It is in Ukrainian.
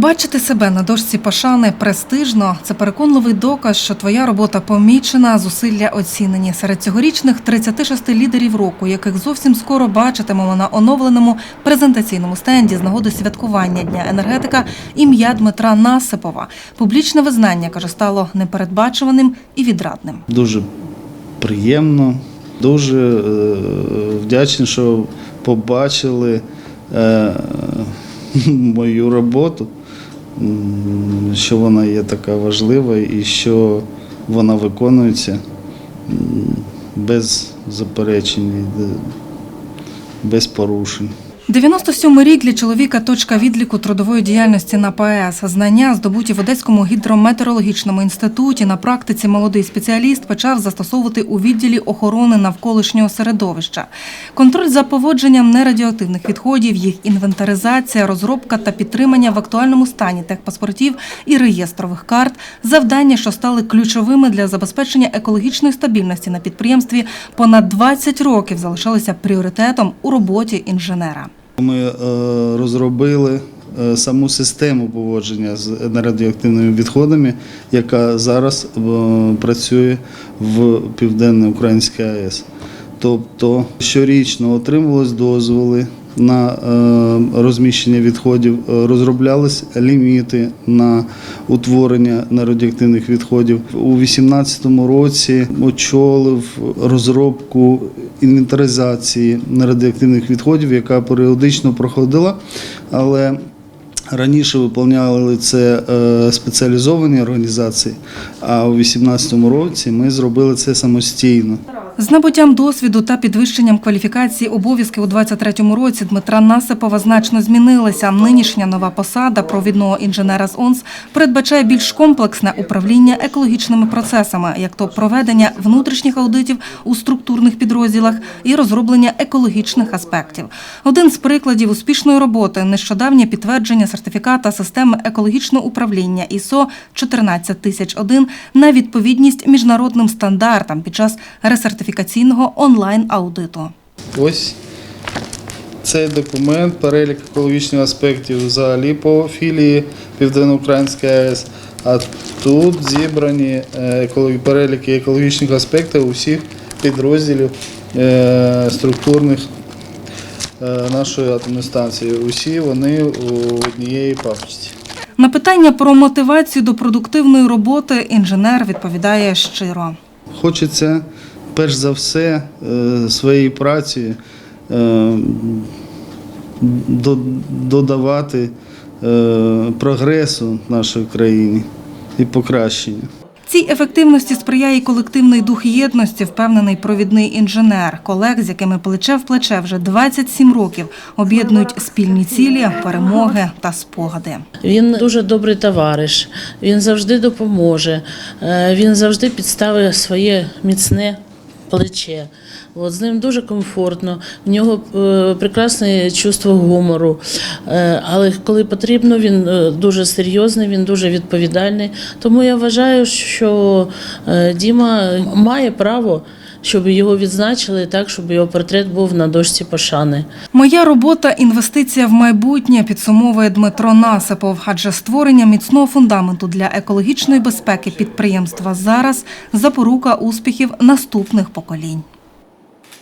Бачити себе на дошці пошани престижно це переконливий доказ, що твоя робота помічена, зусилля оцінені. Серед цьогорічних 36 лідерів року, яких зовсім скоро бачитимемо на оновленому презентаційному стенді з нагоди святкування дня енергетика ім'я Дмитра Насипова. Публічне визнання каже стало непередбачуваним і відрадним. Дуже приємно, дуже е, вдячний, що побачили е, мою роботу, що вона є така важлива і що вона виконується без заперечень, е, без порушень. 97 рік для чоловіка точка відліку трудової діяльності на ПАЕС. Знання, здобуті в Одеському гідрометеорологічному інституті, на практиці молодий спеціаліст почав застосовувати у відділі охорони навколишнього середовища. Контроль за поводженням нерадіоактивних відходів, їх інвентаризація, розробка та підтримання в актуальному стані техпаспортів і реєстрових карт – завдання, що стали ключовими для забезпечення екологічної стабільності на підприємстві, понад 20 років залишалися пріоритетом у роботі інженера. Ми е, розробили е, саму систему поводження з нерадіоактивними відходами, яка зараз е, працює в Південно-Українській АЕС. Тобто щорічно отримувались дозволи на е, розміщення відходів, е, розроблялись ліміти на утворення нерадіоактивних відходів. У 2018 році очолив розробку інвентаризації нерадіоактивних відходів, яка періодично проходила, але Раніше виповняли це е, спеціалізовані організації, а у 2018 році ми зробили це самостійно. З набуттям досвіду та підвищенням кваліфікації обов'язки у 23-му році Дмитра Насипова значно змінилися. Нинішня нова посада провідного інженера з ОНС передбачає більш комплексне управління екологічними процесами, як то проведення внутрішніх аудитів у структурних підрозділах і розроблення екологічних аспектів. Один з прикладів успішної роботи нещодавнє підтвердження сертифіката системи екологічного управління ІСО 14001 на відповідність міжнародним стандартам під час ресертифікаційного онлайн-аудиту. Ось цей документ, перелік екологічних аспектів взагалі по філії Південноукраїнської АЕС. А тут зібрані е, переліки екологічних аспектів усіх підрозділів е, структурних е, нашої атомної станції. Усі вони у однієї папочці. На питання про мотивацію до продуктивної роботи інженер відповідає щиро. Хочеться перш за все е, своєю працею е, додавати е, прогресу нашої країні і покращення. Цій ефективності сприяє й колективний дух єдності, впевнений провідний інженер. Колег, з якими плече в плече вже 27 років об'єднують спільні цілі, перемоги та спогади. Він дуже добрий товариш, він завжди допоможе, він завжди підставить своє міцне плече. От, з ним дуже комфортно, в нього е, прекрасне чувство гумору. Е, але коли потрібно, він е, дуже серйозний, він дуже відповідальний. Тому я вважаю, що Діма має право, щоб його відзначили так, щоб його портрет був на дошці пошани. Моя робота інвестиція в майбутнє підсумовує Дмитро Насипов, адже створення міцного фундаменту для екологічної безпеки підприємства зараз запорука успіхів наступних поколінь.